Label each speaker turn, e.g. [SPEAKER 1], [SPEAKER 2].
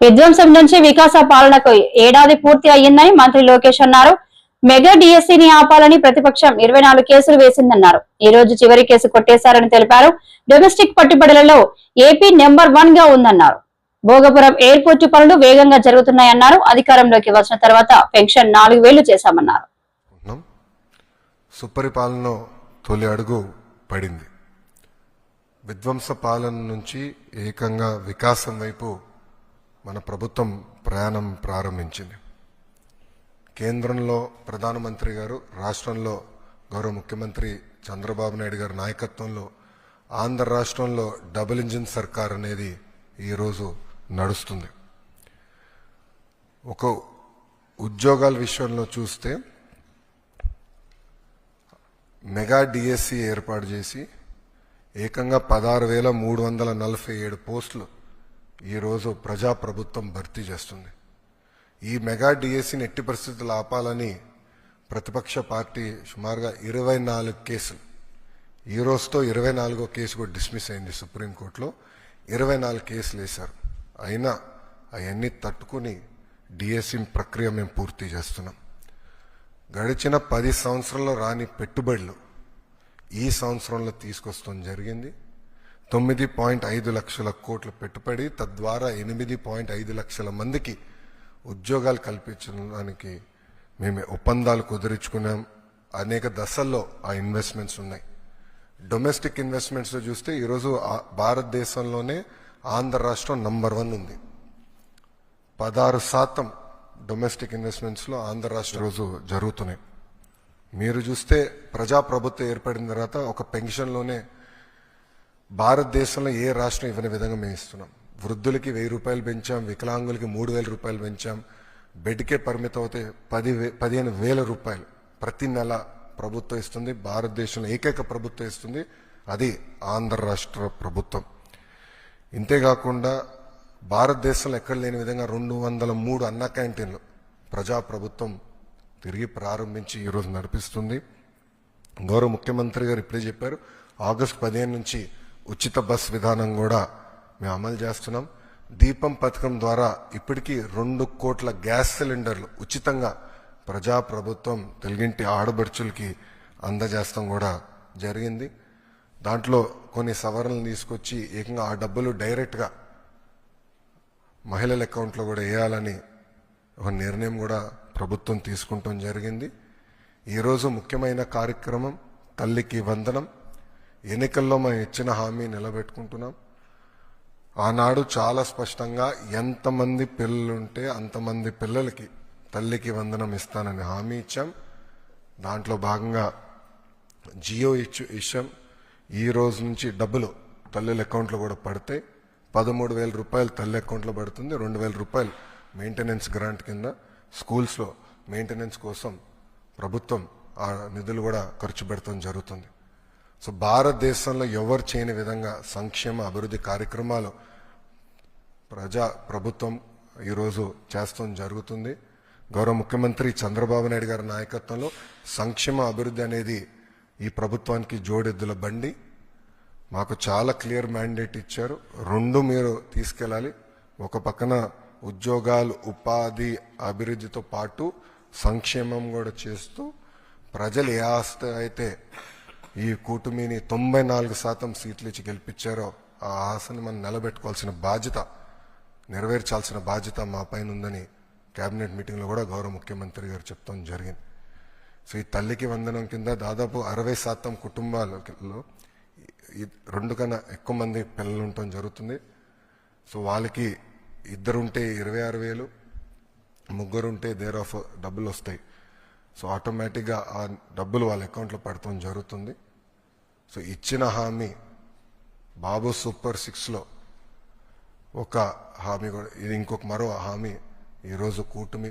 [SPEAKER 1] విధ్వంసం నుంచి వికాస పాలనకు ఏడాది పూర్తి అయ్యిందని మంత్రి లోకేష్ అన్నారు. మెగా డిఎస్సీని ఆపాలని ప్రతిపక్షం ఇరవై నాలుగు కేసులు వేసిందన్నారు. ఈ రోజు చివరి కేసు కొట్టేశారని తెలిపారు. డొమెస్టిక్ పట్టుబడులలో ఏపీ నెంబర్ వన్గా ఉందన్నారు. భోగపురం ఎయిర్పోర్టు పనులు వేగంగా జరుగుతున్నాయన్నారు. అధికారంలోకి వచ్చిన తర్వాత పెన్షన్ నాలుగు వేలు చేశామన్నారు.
[SPEAKER 2] సుపరిపాలన తొలి అడుగు పడింది. విధ్వంస పాలన నుంచి ఏకంగా వికాసం వైపు మన ప్రభుత్వం ప్రయాణం ప్రారంభించింది. కేంద్రంలో ప్రధానమంత్రి గారు రాష్ట్రంలో గౌరవ ముఖ్యమంత్రి చంద్రబాబు నాయుడు గారి నాయకత్వంలో ఆంధ్ర రాష్ట్రంలో డబుల్ ఇంజిన్ సర్కార్ అనేది ఈరోజు నడుస్తుంది. ఒక ఉద్యోగాల విషయంలో చూస్తే మెగా డిఎస్సి ఏర్పాటు చేసి ఏకంగా పదహారు వేల మూడు వందల నలభై ఏడు పోస్టులు ఈరోజు ప్రజాప్రభుత్వం భర్తీ చేస్తుంది. ఈ మెగా డిఎస్సిని ఎట్టి పరిస్థితులు ఆపాలని ప్రతిపక్ష పార్టీ సుమారుగా ఇరవై నాలుగు కేసులు. ఈ రోజుతో ఇరవై నాలుగో కేసు కూడా డిస్మిస్ అయింది సుప్రీంకోర్టులో. ఇరవై నాలుగు కేసులు వేశారు. అయినా అవన్నీ తట్టుకుని డిఎస్సి ప్రక్రియ మేము పూర్తి చేస్తున్నాం. గడిచిన పది సంవత్సరంలో రాని పెట్టుబడులు ఈ సంవత్సరంలో తీసుకొస్తాం జరిగింది. తొమ్మిది పాయింట్ ఐదు లక్షల కోట్ల పెట్టుబడి తద్వారా ఎనిమిది పాయింట్ ఐదు లక్షల మందికి ఉద్యోగాలు కల్పించడానికి మేము ఒప్పందాలు కుదిరించుకున్నాం. అనేక దశల్లో ఆ ఇన్వెస్ట్మెంట్స్ ఉన్నాయి. డొమెస్టిక్ ఇన్వెస్ట్మెంట్స్లో చూస్తే ఈరోజు భారతదేశంలోనే ఆంధ్ర రాష్ట్రం నంబర్ వన్ ఉంది. పదహారు శాతం డొమెస్టిక్ ఇన్వెస్ట్మెంట్స్లో ఆంధ్ర రాష్ట్ర రోజు జరుగుతున్నాయి. మీరు చూస్తే ప్రజాప్రభుత్వం ఏర్పడిన తర్వాత ఒక పెన్షన్లోనే భారతదేశంలో ఏ రాష్ట్రం ఇవ్వని విధంగా మేము ఇస్తున్నాం. వృద్ధులకి వెయ్యి రూపాయలు పెంచాం వికలాంగులకి మూడు వేల రూపాయలు పెంచాం. బెడ్కే పరిమితం అవుతే పది వే- పదిహేను వేల రూపాయలు ప్రతి నెల ప్రభుత్వం ఇస్తుంది. భారతదేశంలో ఏకైక ప్రభుత్వం ఇస్తుంది. అది ఆంధ్ర రాష్ట్ర ప్రభుత్వం. ఇంతేకాకుండా భారతదేశంలో ఎక్కడ లేని విధంగా రెండు వందల మూడు అన్న క్యాంటీన్లు ప్రజాప్రభుత్వం తిరిగి ప్రారంభించి ఈరోజు నడిపిస్తుంది. గౌరవ ముఖ్యమంత్రి గారు ఇప్పుడే చెప్పారు ఆగస్టు పదిహేను నుంచి ఉచిత బస్ విధానం కూడా మేము అమలు చేస్తున్నాం. దీపం పథకం ద్వారా ఇప్పటికీ రెండు కోట్ల గ్యాస్ సిలిండర్లు ఉచితంగా ప్రజాప్రభుత్వం తెలుగింటి ఆడబడుచులకి అందజేస్తాం కూడా జరిగింది. దాంట్లో కొన్ని సవరణలు తీసుకొచ్చి ఏకంగా ఆ డబ్బులు డైరెక్ట్గా మహిళల అకౌంట్లో కూడా వేయాలని ఒక నిర్ణయం కూడా ప్రభుత్వం తీసుకుంటాం జరిగింది. ఈరోజు ముఖ్యమైన కార్యక్రమం తల్లికి వందనం. ఎన్నికల్లో మనం ఇచ్చిన హామీ నిలబెట్టుకుంటున్నాం. ఆనాడు చాలా స్పష్టంగా ఎంతమంది పిల్లలుంటే అంతమంది పిల్లలకి తల్లికి వందనం ఇస్తానని హామీ ఇచ్చాం. దాంట్లో భాగంగా జియో ఇచ్చు ఇచ్చాం. ఈ రోజు నుంచి డబ్బులు తల్లుల అకౌంట్లో కూడా పడతాయి పదమూడు వేల రూపాయలు తల్లి అకౌంట్లో పడుతుంది. రెండు వేల రూపాయలు మెయింటెనెన్స్ గ్రాంట్ కింద స్కూల్స్లో మెయింటెనెన్స్ కోసం ప్రభుత్వం ఆ నిధులు కూడా ఖర్చు పెడతాం జరుగుతుంది. సో భారతదేశంలో ఎవరు చేయని విధంగా సంక్షేమ అభివృద్ధి కార్యక్రమాలు ప్రజా ప్రభుత్వం ఈరోజు చేస్తాం జరుగుతుంది. గౌరవ ముఖ్యమంత్రి చంద్రబాబు నాయుడు గారి నాయకత్వంలో సంక్షేమ అభివృద్ధి అనేది ఈ ప్రభుత్వానికి జోడెద్దుల బండి. మాకు చాలా క్లియర్ మ్యాండేట్ ఇచ్చారు. రెండు మీరు తీసుకెళ్ళాలి. ఒక పక్కన ఉద్యోగాలు ఉపాధి అభివృద్ధితో పాటు సంక్షేమం కూడా చేస్తూ ప్రజలు ఏ ఆస్తి అయితే ఈ కూటమిని తొంభై నాలుగు శాతం సీట్లు ఇచ్చి గెలిపించారో ఆ ఆశని మనం నిలబెట్టుకోవాల్సిన బాధ్యత నెరవేర్చాల్సిన బాధ్యత మా పైన ఉందని కేబినెట్ మీటింగ్లో కూడా గౌరవ ముఖ్యమంత్రి గారు చెప్తాం జరిగింది. సో ఈ తల్లికి వందనం కింద దాదాపు అరవై శాతం కుటుంబాలలో రెండు కన్నా ఎక్కువ మంది పిల్లలు ఉండటం జరుగుతుంది. సో వాళ్ళకి ఇద్దరుంటే ఇరవై ఆరు వేలు ముగ్గురుంటే దేర్ ఆఫ్ డబ్బులు వస్తాయి. సో ఆటోమేటిక్గా ఆ డబ్బులు వాళ్ళ అకౌంట్లో పడటం జరుగుతుంది. సో ఇచ్చిన హామీ బాబు సూపర్ సిక్స్లో ఒక హామీ కూడా ఇది ఇంకొక మరో హామీ ఈరోజు కూటమి